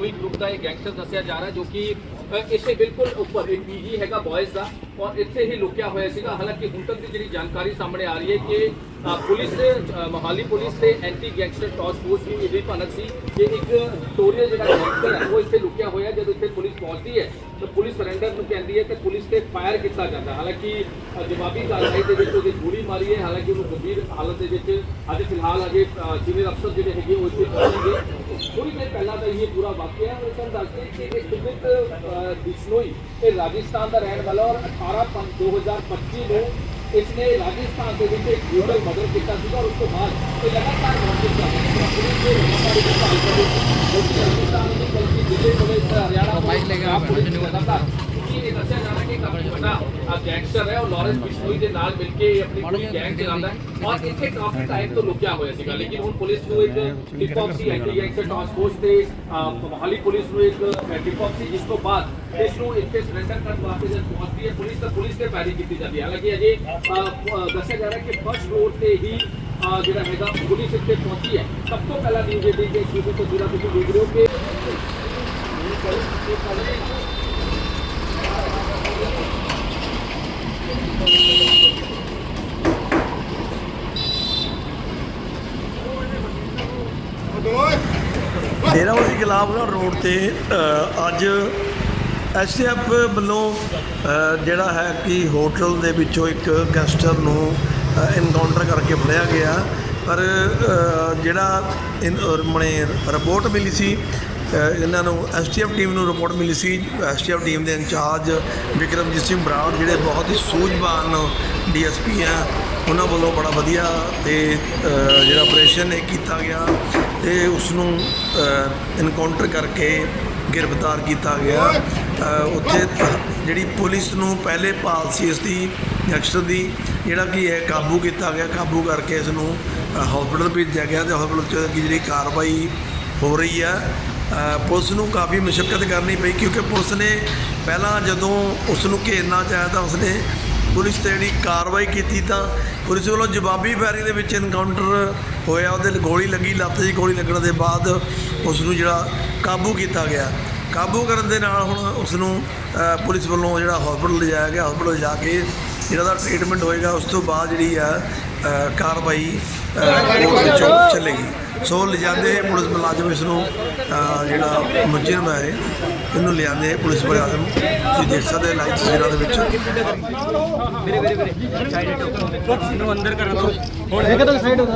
Bishnoi group ਦਾ ਇਹ gangster ਦੱਸਿਆ ਜਾ ਰਿਹਾ ਜੋ ਕਿ ਅ, ਇਸੇ ਬਿਲਕੁਲ ਉੱਪਰ ਇੱਕ ਪੀਜੀ ਹੈਗਾ ਬॉयਜ਼ ਦਾ ਔਰ ਇੱਥੇ ਹੀ ਲੁਕਿਆ ਹੋਇਆ ਸੀਗਾ ਹਾਲਾਂਕਿ ਹੁਣ ਤੱਕ ਦੀ ਜਿਹੜੀ ਜਾਣਕਾਰੀ ਸਾਹਮਣੇ ਆ ਰਹੀ ਹੈ ਕਿ ਅ, ਪੁਲਿਸ ਦੇ ਅ, ਮੋਹਾਲੀ ਪੁਲਿਸ ਤੇ ਐਂਟੀ ਗੈਂਗਸਟਰ ਟਾਸਕ ਫੋਰਸ ਦੀ ਇਹਦੀ ਭਨਕ ਸੀ ਕਿ ਇੱਕ ਟੋਰੀਆ ਜਿਹੜਾ ਗੈਂਗਸਟਰ ਹੈ ਉਹ ਇੱਥੇ ਲੁਕਿਆ ਹੋਇਆ ਜਦੋਂ ਇੱਥੇ ਪੁਲਿਸ ਪਹੁੰਚਦੀ ਹੈ ਤਾਂ ਪੁਲਿਸ ਸਰੈਂਡਰ ਨੂੰ ਕਹਿੰਦੀ ਹੈ ਤੇ ਪੁਲਿਸ ਤੇ ਫਾਇਰ ਕੀਤਾ ਜਾਂਦਾ ਹਾਲਾਂਕਿ ਅ, ਜਵਾਬੀ ਕਾਰਵਾਈ ਦੇ ਵਿੱਚ ਉਹਦੀ ਗੋਲੀ ਮਾਰੀ ਹੈ ਹਾਲਾਂਕਿ ਉਹਨੂੰ ਗੰਭੀਰ ਹਾਲਤ ਦੇ ਵਿੱਚ ਅੱਜ ਫਿਲਹਾਲ ਅਜੇ ਸੀਨੀਅਰ ਅਫਸਰ ਜਿਹੜੇ ਹੈਗੇ ਉਹ ਇੱਥੇ ਪਹੁੰਚਣਗੇ ਇਹ ਪੂਰਾ ਵਾਕਿਆ ਹੈ। ਉਹ ਤੁਹਾਨੂੰ ਦੱਸਦੇ ਕਿ ਇਹ ਸੁਮਿਤ ਅ, ਬਿਸ਼ਨੋਈ ਇਹ ਰਾਜਸਥਾਨ ਦਾ ਰਹਿਣ ਵਾਲਾ ਔਰ 18 ਪੰਜ 2025 ਨੂੰ ਇਸਨੇ ਰਾਜਸਥਾਨ ਦੇ ਵਿੱਚ ਇੱਕ ਗਲੋਬਲ ਮਦਰ ਕੀਤਾ ਸੀਗਾ ਔਰ ਉਸ ਤੋਂ ਬਾਅਦ ਇਹ ਲਗਾਤਾਰ ਵਾਪਸ ਕਰ ਰਿਹਾ ਸੀ ਲਗਾਤਾਰ ਇਹ ਭਾਲ ਕਰ ਰਹੀ ਸੀ ਕਿਉਂਕਿ ਰਾਜਸਥਾਨ ਦੀ ਬਲਕਿ ਦਿੱਲੀ ਪੁਲਿਸ ਹਰਿਆਣਾ ਬਾਈਕ ਲੈ ਕੇ ਪੁਲਿਸ ਲਗਾਤਾਰ ਕਿਉਂਕਿ ਇਹ ਦੱਸਿਆ ਜਾ ਰਿਹਾ ਕਿ ਕਾਫੀ ਵੱਡਾ ਗੈਂਗਸਟਰ ਹੈ ਉਹ ਲਾਰੈਂਸ ਬਿਸ਼ਨੋਈ ਦੇ ਨਾਲ ਮਿਲ ਕੇ ਆਪਣੀ ਪੂਰੀ ਗੈਂਗ ਚਲਾਉਂਦਾ ਹੈ ਔਰ ਇੱਥੇ ਕਾਫੀ ਟਾਈਮ ਤੋਂ ਲੁਕਿਆ ਹੋਇਆ ਸੀਗਾ ਲੇਕਿਨ ਹੁਣ ਪੁਲਿਸ ਨੂੰ ਇੱਕ ਟਿਪ ਆਫ ਸੀ ਐਂਟੀ ਗੈਂਗਸਟਰ ਟਾਸਕ ਫੋਰਸ ਤੇ ਅਹ, ਮੋਹਾਲੀ ਪੁਲਿਸ ਨੂੰ ਇੱਕ ਟਿਪ ਆਫ ਸੀ ਜਿਸ ਤੋਂ ਬਾਅਦ ਇਸ ਨੂੰ ਇੱਥੇ ਸਰੈਂਡਰ ਕਰਨ ਵਾਸਤੇ ਜਦ ਪਹੁੰਚਦੀ ਹੈ ਪੁਲਿਸ ਤਾਂ ਪੁਲਿਸ ਤੇ ਫਾਇਰਿੰਗ ਕੀਤੀ ਜਾਂਦੀ ਹੈ ਹਾਲਾਂਕਿ ਅਜੇ ਅਹ, ਅਹ, ਦੱਸਿਆ ਜਾ ਰਿਹਾ ਕਿ ਫਰਸਟ ਫਲੋਰ ਤੇ ਹੀ ਅਹ, ਜਿਹੜਾ ਹੈਗਾ ਪੁਲਿਸ ਇੱਥੇ ਪਹੁੰਚੀ ਹੈ ਸਭ ਤੋਂ ਪਹਿਲਾਂ ਨਿਊਜ਼ ਇਹ ਕਿ ਇਸ ਵੀਡੀਓ ਤੋਂ ਜਿਹੜਾ ਤੁਸੀਂ ਦੇਖ ਰਹੇ ਹੋ ਕਿ ਡੇਰਾ ਵਾਸੀ ਗੁਲਾਬਗੜ੍ਹ ਰੋਡ ਤੇ ਅ, ਅੱਜ ਐਸਟੀਐਫ ਵੱਲੋਂ ਜਿਹੜਾ ਹੈ ਕਿ ਹੋਟਲ ਦੇ ਵਿੱਚੋਂ ਇੱਕ ਗੈਂਗਸਟਰ ਨੂੰ ਇਨਕਾਊਂਟਰ ਕਰਕੇ ਫੜਿਆ ਗਿਆ। ਪਰ ਜਿਹੜਾ ਮਣੇ ਰਿਪੋਰਟ ਮਿਲੀ ਸੀ ਇਹਨਾਂ ਨੂੰ ਐਸਟੀਐਫ ਟੀਮ ਨੂੰ ਰਿਪੋਰਟ ਮਿਲੀ ਸੀ। ਐਸਟੀਐਫ ਟੀਮ ਦੇ ਇੰਚਾਰਜ ਵਿਕਰਮਜੀਤ ਸਿੰਘ ਬਰਾੜ, ਜਿਹੜੇ ਬਹੁਤ ਹੀ ਸੂਝਵਾਨ ਡੀਐਸਪੀ ਆ ਉਹਨਾਂ ਵੱਲੋਂ ਬੜਾ ਵਧੀਆ ਤੇ ਜਿਹੜਾ ਆਪਰੇਸ਼ਨ ਇਹ ਕੀਤਾ ਗਿਆ ਤੇ ਉਸ ਨੂੰ ਇਨਕਾਊਂਟਰ ਕਰਕੇ ਗ੍ਰਿਫਤਾਰ ਕੀਤਾ ਗਿਆ। ਉੱਥੇ ਜਿਹੜੀ ਪੁਲਿਸ ਨੂੰ ਪਹਿਲੇ ਭਾਲ ਸੀ ਇਸ ਦੀ ਗੈਂਗਸਟਰ ਦੀ ਜਿਹੜਾ ਕਿ ਇਹ ਕਾਬੂ ਕੀਤਾ ਗਿਆ, ਕਾਬੂ ਕਰਕੇ ਇਸ ਨੂੰ ਹਸਪੀਟਲ ਭੇਜਿਆ ਗਿਆ ਤੇ ਹਸਪੀਟਲ 'ਚ ਦੀ ਜਿਹੜੀ ਕਾਰਵਾਈ ਹੋ ਰਹੀ ਹੈ ਪੁਲਿਸ ਨੂੰ ਕਾਫੀ ਮੁਸ਼ਕਲ ਕਰਨੀ ਪਈ ਕਿਉਂਕਿ ਪੁਲਿਸ ਨੇ ਪਹਿਲਾਂ ਜਦੋਂ ਉਸ ਨੂੰ ਘੇਰਨਾ ਚਾਹਿਆ ਤਾਂ ਉਸਨੇ ਪੁਲਿਸ ਤੇ ਜਿਹੜੀ ਕਾਰਵਾਈ ਕੀਤੀ ਤਾਂ ਪੁਲਿਸ ਵੱਲੋਂ ਜਵਾਬੀ ਫਾਇਰਿੰਗ ਦੇ ਵਿੱਚ ਐਨਕਾਊਂਟਰ ਹੋਇਆ, ਉਹਦੇ ਗੋਲੀ ਲੱਗੀ, ਲੱਤ ਦੀ ਗੋਲੀ ਲੱਗਣ ਦੇ ਬਾਅਦ ਉਸ ਨੂੰ ਜਿਹੜਾ ਕਾਬੂ ਕੀਤਾ ਗਿਆ। ਕਾਬੂ ਕਰਨ ਦੇ ਨਾਲ ਹੁਣ ਉਸ ਨੂੰ ਪੁਲਿਸ ਵੱਲੋਂ ਜਿਹੜਾ ਹਸਪੀਟਲ ਲਿਜਾਇਆ ਗਿਆ ਹਸਪੀਟਲ ਜਾ ਕੇ ਜਿਹੜਾ ਦਾ ਟ੍ਰੀਟਮੈਂਟ ਹੋਏਗਾ ਉਸ ਤੋਂ ਬਾਅਦ ਜਿਹੜੀ ਆ ਕਾਰਵਾਈ ਕੋਰਟ ਵਿੱਚੋਂ ਚੱਲੇਗੀ। ਸੋ ਲਿਜਾਂਦੇ ਪੁਲਿਸ ਮੁਲਾਜ਼ਮ ਇਸ ਨੂੰ ਜਿਹੜਾ ਮੁਜਰਮ ਹੈ ਇਹਨੂੰ ਲਿਆਂਦੇ ਪੁਲਿਸ ਮੁਲਾਜ਼ਮ ਤੁਸੀਂ ਦੇਖ ਸਕਦੇ ਲਾਈਵ ਤਸਵੀਰਾਂ ਦੇ ਵਿੱਚ। ਵੀਰੇ ਵੀਰੇ ਵੀਰੇ ਸਾਈਡ ਹਟੋ ਇਹਨੂੰ ਅੰਦਰ ਕਰਨ ਦੋ ਹੁਣ ਹੈਗਾ ਤਾਂ ਸਾਈਡ ਹੋ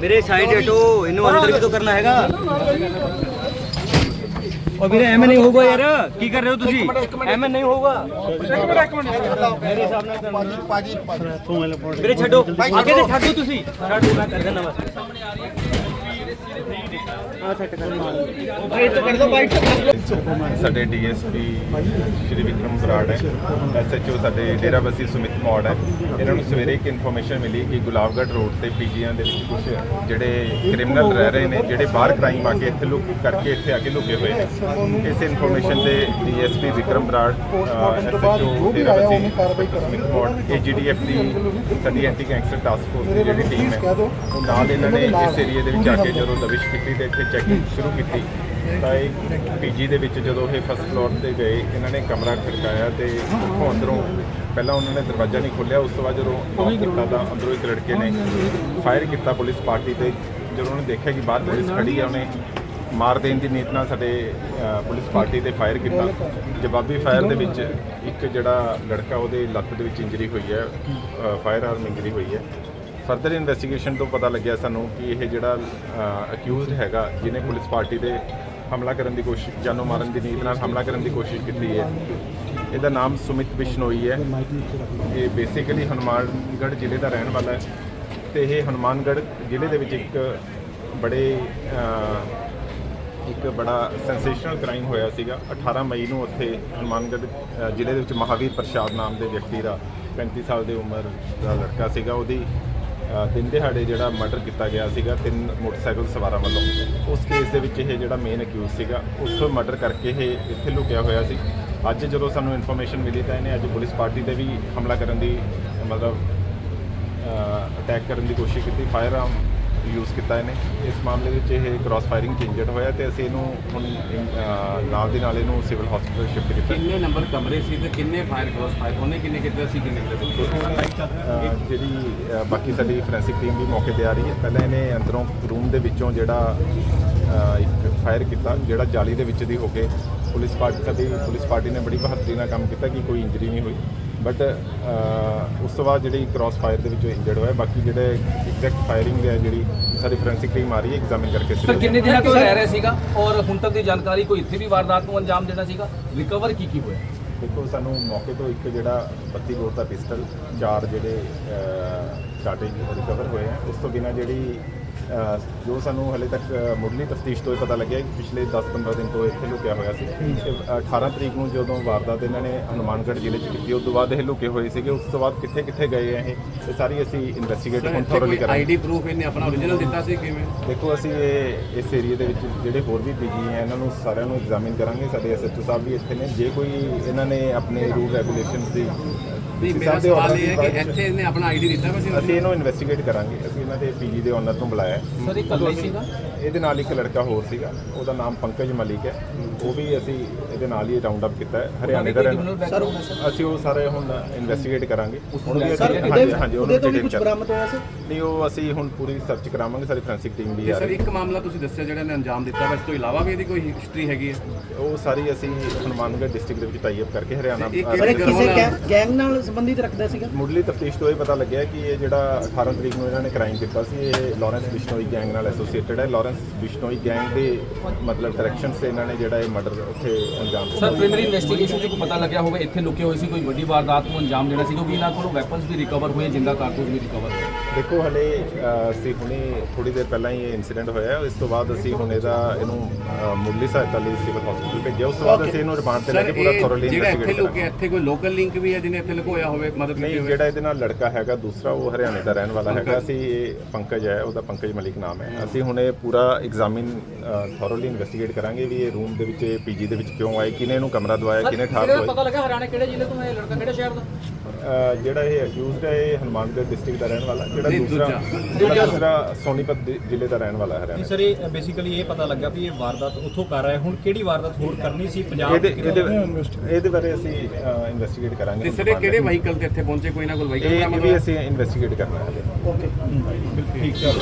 ਵੀਰੇ ਸਾਈਡ ਹਟੋ ਇਹਨੂੰ ਅੰਦਰ ਵੀ ਤਾਂ ਕਰਨਾ ਹੈਗਾ। ਉਹ ਵੀਰੇ ਐਵੇਂ ਨਹੀਂ ਹੋਊਗਾ ਯਾਰ। ਕੀ ਕਰ ਰਹੇ ਹੋ ਤੁਸੀਂ? ਐਵੇਂ ਨਹੀਂ ਹੋਊਗਾ ਇੱਕ ਮਿੰਟ ਇੱਕ ਮਿੰਟ। ਮੇਰੇ ਹਿਸਾਬ ਨਾਲ ਕਰਨਾ ਪਾਜੀ ਵੀਰੇ ਛੱਡੋ। ਅੱਗੇ ਤੇ ਛੱਡੋ ਤੁਸੀਂ। ਛੱਡੋ ਮੈਂ ਕਰ ਦੇਣਾ ਬਸ। ਆ ਸੈੱਟ ਕਰ ਬਾਈਟ ਤੋਂ ਕਰ ਦੋ ਬਾਈਟ ਸਾਡੇ ਡੀਐਸਪੀ ਸ਼੍ਰੀ ਵਿਕਰਮ ਬਰਾੜ ਹੈ। ਐਸਐਚਓ ਸਾਡੇ ਡੇਰਾਬੱਸੀ ਸੁਮਿਤ ਮੌੜ ਹੈ। ਇਹਨਾਂ ਨੂੰ ਸਵੇਰੇ ਇੱਕ ਇਨਫੋਰਮੇਸ਼ਨ ਮਿਲੀ ਕਿ ਗੁਲਾਬਗੜ੍ਹ ਰੋਡ ਤੇ ਪੀਜੀਆਂ ਦੇ ਵਿੱਚ ਕੁਝ ਜਿਹੜੇ ਕ੍ਰਿਮੀਨਲ ਰਹਿ ਰਹੇ ਨੇ, ਜਿਹੜੇ ਬਾਹਰ ਕ੍ਰਾਈਮ ਆ ਕੇ ਇੱਥੇ ਲੁਕ ਕਰਕੇ ਇੱਥੇ ਆ ਕੇ ਲੁਕੇ ਹੋਏ ਨੇ। ਇਸ ਇਨਫੋਰਮੇਸ਼ਨ ਤੇ DSP Vikram Brar SHO Derabassi Sumit Maur AGDF ਦੀ ਸਾਡੀ ਐਂਟੀ ਗੈਂਗਸਟਰ ਟਾਸਕ ਫੋਰਸ ਦੀ ਜਿਹੜੀ ਟੀਮ ਹੈ ਨਾਲ ਇਹਨਾਂ ਨੇ ਇਸ ਏਰੀਆ ਦੇ ਵਿੱਚ ਆ ਕੇ ਜਦੋਂ ਦਬਿਸ਼ ਕੀਤੀ ਤੇ ਇੱਥੇ ਚੈਕਿੰਗ ਸ਼ੁਰੂ ਕੀਤੀ। ਤਾਂ ਇਹ ਪੀਜੀ ਦੇ ਵਿੱਚ ਜਦੋਂ ਇਹ ਫਸਟ ਫਲੋਰ ਤੇ ਗਏ, ਇਹਨਾਂ ਨੇ ਕਮਰਾ ਖੜਕਾਇਆ ਤੇ ਉੱਥੋਂ ਅੰਦਰੋਂ ਪਹਿਲਾਂ ਉਹਨਾਂ ਨੇ ਦਰਵਾਜ਼ਾ ਨਹੀਂ ਖੋਲ੍ਹਿਆ, ਉਸ ਤੋਂ ਬਾਅਦ ਜਦੋਂ knock ਕੀਤਾ ਤਾਂ ਅੰਦਰੋਂ ਇੱਕ ਲੜਕੇ ਨੇ ਫਾਇਰ ਕੀਤਾ ਪੁਲਿਸ ਪਾਰਟੀ ਤੇ। ਜਦੋਂ ਉਹਨੇ ਦੇਖਿਆ ਕਿ ਬਾਹਰ ਪੁਲਿਸ ਖੜੀ ਆ, ਉਹਨੇ ਮਾਰ ਦੇਣ ਦੀ ਨੀਤ ਨਾਲ ਸਾਡੇ ਪੁਲਿਸ ਪਾਰਟੀ ਤੇ ਫਾਇਰ ਕੀਤਾ। ਜਵਾਬੀ ਫਾਇਰ ਦੇ ਵਿੱਚ ਇੱਕ ਜਿਹੜਾ ਲੜਕਾ, ਉਹਦੇ ਲੱਤ ਦੇ ਵਿੱਚ ਇੰਜਰੀ ਹੋਈ ਹੈ ਫਾਇਰ ਆਰਮ ਇੰਜਰੀ ਹੋਈ ਹੈ। ਫਰਦਰ ਇਨਵੈਸਟੀਗੇਸ਼ਨ ਤੋਂ ਪਤਾ ਲੱਗਿਆ ਸਾਨੂੰ ਕਿ ਇਹ ਜਿਹੜਾ ਅਕਿਊਜ਼ਡ ਹੈਗਾ, ਜਿਹਨੇ ਪੁਲਿਸ ਪਾਰਟੀ ਦੇ ਹਮਲਾ ਕਰਨ ਦੀ ਕੋਸ਼ਿਸ਼, ਜਾਨੋਂ ਮਾਰਨ ਦੀ ਨੀਤ ਨਾਲ ਹਮਲਾ ਕਰਨ ਦੀ ਕੋਸ਼ਿਸ਼ ਕੀਤੀ ਹੈ। ਇਹਦਾ ਨਾਮ ਸੁਮਿਤ ਬਿਸ਼ਨੋਈ ਹੈ। ਇਹ ਬੇਸਿਕਲੀ ਹਨੂਮਾਨਗੜ੍ਹ ਜ਼ਿਲ੍ਹੇ ਦਾ ਰਹਿਣ ਵਾਲਾ ਹੈ ਤੇ ਇਹ ਹਨੂਮਾਨਗੜ੍ਹ ਜ਼ਿਲ੍ਹੇ ਦੇ ਵਿੱਚ ਇੱਕ ਬੜੇ ਇੱਕ ਬੜਾ ਸੈਂਸੇਸ਼ਨਲ ਕ੍ਰਾਈਮ ਹੋਇਆ ਸੀਗਾ। 18 ਮਈ ਨੂੰ ਉੱਥੇ ਹਨੂਮਾਨਗੜ੍ਹ ਜ਼ਿਲ੍ਹੇ ਦੇ ਵਿੱਚ ਮਹਾਵੀਰ ਪ੍ਰਸ਼ਾਦ ਨਾਮ ਦੇ ਵਿਅਕਤੀ ਦਾ 35 ਸਾਲ ਦੀ ਉਮਰ ਦਾ ਲੜਕਾ ਸੀਗਾ। ਉਹਦੀ ਦਿਨ ਦਿਹਾੜੇ ਜਿਹੜਾ ਮਰਡਰ ਕੀਤਾ ਗਿਆ ਸੀਗਾ, ਤਿੰਨ ਮੋਟਰਸਾਈਕਲ ਸਵਾਰਾਂ ਵੱਲੋਂ। ਉਸ ਕੇਸ ਦੇ ਵਿੱਚ ਇਹ ਜਿਹੜਾ ਮੇਨ ਅਕਿਊਜ਼ ਸੀਗਾ, ਉੱਥੋਂ ਮਰਡਰ ਕਰਕੇ ਇਹ ਇੱਥੇ ਲੁਕਿਆ ਹੋਇਆ ਸੀ। ਅੱਜ ਜਦੋਂ ਸਾਨੂੰ ਇਨਫੋਰਮੇਸ਼ਨ ਮਿਲੀ ਤਾਂ ਇਹਨੇ ਅੱਜ ਪੁਲਿਸ ਪਾਰਟੀ ਤੇ ਵੀ ਹਮਲਾ ਕਰਨ ਦੀ, ਮਤਲਬ ਅਟੈਕ ਕਰਨ ਦੀ ਕੋਸ਼ਿਸ਼ ਕੀਤੀ। ਫਾਇਰ ਆਰਮ ਯੂਜ਼ ਕੀਤਾ ਇਹਨੇ। ਇਸ ਮਾਮਲੇ ਵਿੱਚ ਇਹ ਕ੍ਰਾਸ ਫਾਇਰਿੰਗ ਚ ਇੰਜਰਡ ਹੋਇਆ ਤੇ ਅਸੀਂ ਇਹਨੂੰ ਹੁਣ ਅਹ, ਨਾਲ ਦੀ ਨਾਲ ਇਹਨੂੰ ਸਿਵਲ ਹਸਪੀਟਲ ਸ਼ਿਫਟ ਕੀਤਾ। ਕਿੰਨੇ ਨੰਬਰ ਕਮਰੇ ਸੀ ਤੇ ਕਿੰਨੇ ਫਾਇਰ ਕ੍ਰੋਸ ਫਾਇਰ ਉਹਨੇ ਕਿੰਨੇ ਕੀਤੇ ਸੀ ਕਿੰਨੇ ਕੀਤੇ? ਅਹ ਜਿਹੜੀ ਅਹ ਬਾਕੀ ਸਾਡੀ ਫੋਰੈਂਸਿਕ ਟੀਮ ਵੀ ਮੌਕੇ ਤੇ ਆ ਰਹੀ ਹੈ। ਪਹਿਲਾਂ ਇਹਨੇ ਅੰਦਰੋਂ ਰੂਮ ਦੇ ਵਿੱਚੋਂ ਜਿਹੜਾ ਅਹ ਇੱਕ ਫਾਇਰ ਕੀਤਾ ਜਿਹੜਾ ਜਾਲੀ ਦੇ ਵਿੱਚ ਦੀ ਹੋ ਕੇ ਪੁਲਿਸ ਪਾਰਟੀ ਸਾਡੀ ਪੁਲਿਸ ਪਾਰਟੀ ਨੇ ਬੜੀ ਬਹਾਦਰੀ ਨਾਲ ਕੰਮ ਕੀਤਾ ਕਿ ਕੋਈ ਇੰਜਰੀ ਨਹੀਂ ਹੋਈ। ਬਟ ਉਸ ਤੋਂ ਬਾਅਦ ਜਿਹੜੀ ਕ੍ਰਾਸ ਫਾਇਰ ਦੇ ਵਿੱਚੋਂ ਇੰਜਰਡ ਹੋਇਆ ਬਾਕੀ ਜਿਹੜੇ ਐਗਜ਼ੈਕਟ ਫਾਇਰਿੰਗ ਹੈ ਜਿਹੜੀ ਸਾਡੀ ਫੋਰੈਂਸਿਕ ਟੀਮ ਆ ਰਹੀ ਹੈ ਐਗਜ਼ਾਮਿਨ ਕਰਕੇ ਸਰ ਕਿੰਨੇ ਦਿਨਾਂ ਤੋਂ ਰਹਿ ਰਿਹਾ ਸੀਗਾ? ਔਰ ਹੁਣ ਤੱਕ ਦੀ ਜਾਣਕਾਰੀ ਕੋਈ ਇੱਥੇ ਵੀ ਵਾਰਦਾਤ ਨੂੰ ਅੰਜਾਮ ਦੇਣਾ ਸੀਗਾ? ਰਿਕਵਰ ਕੀ ਕੀ ਹੋਇਆ? ਦੇਖੋ ਸਾਨੂੰ ਮੌਕੇ ਤੋਂ ਇੱਕ ਜਿਹੜਾ 32 ਬੋਰ ਦਾ ਪਿਸਟਲ ਚਾਰ ਜਿਹੜੇ ਚਾਰਟੇਜ ਰਿਕਵਰ ਹੋਏ ਆ। ਉਸ ਤੋਂ ਬਿਨਾ ਜਿਹੜੀ ਜੋ ਸਾਨੂੰ ਹਲੇ ਤੱਕ ਮੁੱਢਲੀ ਤਫਤੀਸ਼ ਤੋਂ ਇਹ ਪਤਾ ਲੱਗਿਆ ਕਿ ਪਿਛਲੇ 10-15 ਦਿਨ ਤੋਂ ਇੱਥੇ ਲੁਕਿਆ ਹੋਇਆ ਸੀ। ਤੇ 18 ਤਰੀਕ ਨੂੰ ਜਦੋਂ ਵਾਰਦਾਤ ਇਹਨਾਂ ਨੇ ਹਨੂਮਾਨਗੜ੍ਹ ਜ਼ਿਲ੍ਹੇ 'ਚ ਕੀਤੀ ਉਸ ਤੋਂ ਬਾਅਦ ਇਹ ਲੁਕੇ ਹੋਏ ਸੀਗੇ। ਉਸ ਤੋਂ ਬਾਅਦ ਕਿੱਥੇ ਕਿੱਥੇ ਗਏ ਆ ਇਹ? ਇਹ ਸਾਰੀ ਅਸੀਂ ਇਨਵੈਸਟੀਗੇਟ ਹੁਣ ਥੋਰਲੀ ਕਰਾਂਗੇ। ਆਈਡੀ ਪ੍ਰੂਫ ਇਹਨੇ ਆਪਣਾ ਓਰੀਜਨਲ ਦਿੱਤਾ ਸੀ ਕਿਵੇਂ? ਦੇਖੋ ਅਸੀਂ ਇਹ ਇਸ ਏਰੀਆ ਦੇ ਵਿੱਚ ਜਿਹੜੇ ਹੋਰ ਵੀ ਪੀਜੀ ਹੈ ਇਹਨਾਂ ਨੂੰ ਸਾਰਿਆਂ ਨੂੰ ਐਗਜ਼ਾਮਿਨ ਕਰਾਂਗੇ। ਸਾਡੇ ਐਸਐਚਓ ਸਾਹਿਬ ਵੀ ਇੱਥੇ ਨੇ। ਜੇ ਕੋਈ ਇਹਨਾਂ ਨੇ ਆਪਣੇ ਰੂਲ ਰੈਗੂਲੇਸ਼ਨਸ ਦੀ ਨਹੀਂ ਮੇਰਾ ਸਵਾਲ ਇਹ ਹੈ ਕਿ ਇੱਥੇ ਇਹਨੇ ਆਪਣਾ ਆਈਡੀ ਦਿੱਤਾ ਵਾ ਸੀ ਅਸੀਂ ਇਹਨੂੰ ਇਨਵੈਸਟੀਗੇਟ ਕਰਾਂਗੇ। ਅਸੀਂ ਇਹਨਾਂ ਦੇ ਪੀਜੀ ਦੇ ਓਨਰ ਨੂੰ ਬੁਲਾਇਆ ਹੈ। ਸਰ ਇਹ ਇਕੱਲਾ ਹੀ ਸੀਗਾ? ਇਹਦੇ ਨਾਲ ਇੱਕ ਲੜਕਾ ਹੋਰ ਸੀਗਾ ਉਹਦਾ ਨਾਮ ਪੰਕਜ ਮਲਿਕ ਹੈ। ਉਹ ਵੀ ਅਸੀਂ ਇਹਦੇ ਨਾਲ ਹੀ ਰਾਉਂਡ ਅਪ ਕੀਤਾ ਹੈ। ਹਰਿਆਣੇ ਦਾ ਰਹਿਣ ਸਰ ਅਸੀਂ ਉਹ ਸਾਰੇ ਹੁਣ ਇਨਵੈਸਟੀਗੇਟ ਕਰਾਂਗੇ। ਹੁਣ ਵੀ ਸਰ, ਅਸੀਂ ਹਾਂਜੀ ਹਾਂਜੀ ਉਹਦੇ ਤੋਂ ਵੀ ਕੁਝ ਬਰਾਮਦ ਹੋਇਆ ਸੀ? ਨਹੀਂ ਉਹ ਅਸੀਂ ਹੁਣ ਪੂਰੀ ਸਰਚ ਕਰਾਵਾਂਗੇ ਸਾਡੀ ਫੋਰੈਂਸਿਕ ਟੀਮ ਵੀ ਆ ਸਰ ਰਹੀ ਇੱਕ ਮਾਮਲਾ ਤੁਸੀਂ ਦੱਸਿਆ ਜਿਹੜਾ ਇਹਨੇ ਅੰਜਾਮ ਦਿੱਤਾ ਵਾ ਇਸ ਤੋਂ ਇਲਾਵਾ ਵੀ ਇਹਦੀ ਕੋਈ ਹਿਸਟਰੀ ਹੈਗੀ ਹੈ? ਉਹ ਸਾਰੀ ਅਸੀਂ ਹਨੂਮਾਨਗੜ੍ਹ ਡਿਸਟ੍ਰਿਕਟ ਦੇ ਵਿੱਚ ਟਾਈ ਅਪ ਕਰਕੇ ਹਰਿਆਣਾ ਇਹ ਕਿਸੇ ਗੈਂਗ ਗੈਂਗ ਨਾਲ ਸੰਬੰਧਿਤ ਰੱਖਦਾ ਸੀਗਾ? ਮੁੱਢਲੀ ਤਫਤੀਸ਼ ਤੋਂ ਇਹ ਪਤਾ ਲੱਗਿਆ ਕਿ ਇਹ ਜਿਹੜਾ 18 ਤਰੀਕ ਨੂੰ ਇਹਨਾਂ ਨੇ ਕ੍ਰਾਈਮ ਕੀਤਾ ਸੀ ਇਹ ਲਾਰੈਂਸ ਬਿਸ਼ਨੋਈ ਗੈਂਗ ਨਾਲ ਐਸੋਸੀਏਟਡ ਹੈ। ਲਾਰੈਂਸ ਬਿਸ਼ਨੋਈ ਗੈਂਗ ਦੇ ਮਤਲਬ ਡਾਇਰੈਕਸ਼ਨ ਸੇ ਇਹਨਾਂ ਨੇ ਜਿਹੜਾ ਇਹ ਮਰਡਰ ਉੱਥੇ ਅੰਜਾਮ ਦਿੱਤਾ। ਸਰ ਪ੍ਰੀਮਰੀ ਇਨਵੈਸਟੀਗੇਸ਼ਨ 'ਚ ਕੋਈ ਪਤਾ ਲੱਗਿਆ ਹੋਵੇ ਇੱਥੇ ਲੁਕੇ ਹੋਏ ਸੀ ਕੋਈ ਵੱਡੀ ਵਾਰਦਾਤ ਨੂੰ ਅੰਜਾਮ ਦੇਣਾ ਸੀ ਕਿਉਂਕਿ ਇਹਨਾਂ ਕੋਲੋਂ ਵੈਪਨਸ ਵੀ ਰਿਕਵਰ ਹੋਏ ਜਿੰਦਾ ਕਾਰਤੂਸ ਵੀ ਰਿਕਵਰ ਦੇਖੋ ਹਲੇ ਅਸੀਂ ਹੁਣੇ ਥੋੜੀ ਦੇਰ ਪਹਿਲਾਂ ਹੀ ਇਹ ਇਨਸੀਡੈਂਟ ਹੋਇਆ ਹੈ। ਇਸ ਤੋਂ ਬਾਅਦ ਅਸੀਂ ਹੁਣ ਇਹਦਾ ਇਹਨੂੰ ਮੁੱਢਲੀ ਸਹਾਇਤਾ ਲਈ ਸਿਵਲ ਹਸਪੀਟਲ ਭੇਜਿਆ। ਉਸ ਤੋਂ ਬਾਅਦ ਅਸੀਂ ਇਹਨੂੰ ਰਿਮਾਂਡ ਤੇ ਲੈ ਕੇ ਪੂਰਾ ਥੋਰਲੀ ਜਿਹੜਾ ਇੱਥੇ ਇਨਵੈਸਟੀਗੇਟ ਲੁਕਿਆ ਇੱਥੇ ਕੋਈ ਲੋਕਲ ਲਿੰਕ ਵੀ ਹੈ ਜਿਹਨੇ ਇੱਥੇ ਲੁਕੋਇਆ ਹੋਵੇ ਮਦਦ ਕੀਤੀ ਹੋਵੇ? ਜਿਹੜਾ ਇਹਦੇ ਨਾਲ ਲੜਕਾ ਹੈਗਾ ਦੂਸਰਾ ਉਹ ਹਰਿਆਣੇ ਦਾ ਰਹਿਣ ਵਾਲਾ ਹੈਗਾ ਅਸੀਂ ਇਹ ਪੰਕਜ ਹੈ ਉਹਦਾ ਪੰਕਜ ਮਲਿਕ ਨਾਮ ਹੈ। ਅਸੀਂ ਹੁਣ ਇਹ ਪੂਰਾ ਐਗਜ਼ਾਮਿਨ ਥੋਰਲੀ ਇਨਵੈਸਟੀਗੇਟ ਕਰਾਂਗੇ ਵੀ ਇਹ ਰੂਮ ਦੇ ਵਿੱਚ ਇਹ ਪੀਜੀ ਦੇ ਵਿੱਚ ਕਿਉਂ ਆਏ ਕਿਨੇ ਇਹਨੂੰ ਕਮਰਾ ਦਵਾਇਆ ਕਿਨੇ ਠਾਰ ਦਵਾਇਆ ਪਤਾ ਲੱਗਾ ਹਰਿਆਣਾ ਕਿਹੜੇ ਜ਼ਿਲ੍ਹੇ ਤੋਂ ਹੈ ਲੜਕਾ ਕਿਹੜੇ ਸ਼ਹਿਰ ਦਾ? ਜਿਹੜਾ ਇਹ ਅਕਿਊਜ਼ਡ ਹੈ ਇਹ ਹਨੂਮਾਨਗੜ੍ਹ ਡਿਸਟ੍ਰਿਕਟ ਦਾ ਰਹਿਣ ਵਾਲਾ ਜਿਹੜਾ ਦੂਸਰਾ ਦੂਸਰਾ ਸੋਨੀਪਤ ਦੇ ਜ਼ਿਲ੍ਹੇ ਦਾ ਰਹਿਣ ਵਾਲਾ ਹੈ ਹਰਿਆਣਾ। ਸਰ ਇਹ ਬੇਸਿਕਲੀ ਇਹ ਪਤਾ ਲੱਗਾ ਵੀ ਇਹ ਵਾਰਦਾਤ ਉੱਥੋਂ ਕਰ ਰਿਹਾ ਹੁਣ ਕਿਹੜੀ ਵਾਰਦਾਤ ਹੋਰ ਕਰਨੀ ਸੀ ਪੰਜਾਬ ਦੀ ਇਹਦੇ ਇਹਦੇ ਬਾਰੇ ਅਸੀਂ ਇਨਵੈਸਟੀਗੇਟ ਕਰਾਂਗੇ ਸਰ ਇਹ ਕਿਹੜੇ ਵਹੀਕਲ ਤੇ ਇੱਥੇ ਪਹੁੰਚੇ? ਕੋਈ ਨਾ ਕੋਈ ਵਹੀਕਲ ਇਹ ਇਹ ਵੀ ਅਸੀਂ ਇਨਵੈਸਟੀਗੇਟ ਕਰਨਾ ਹੈ। ਹਲੇ ਠੀਕ ਹੈ।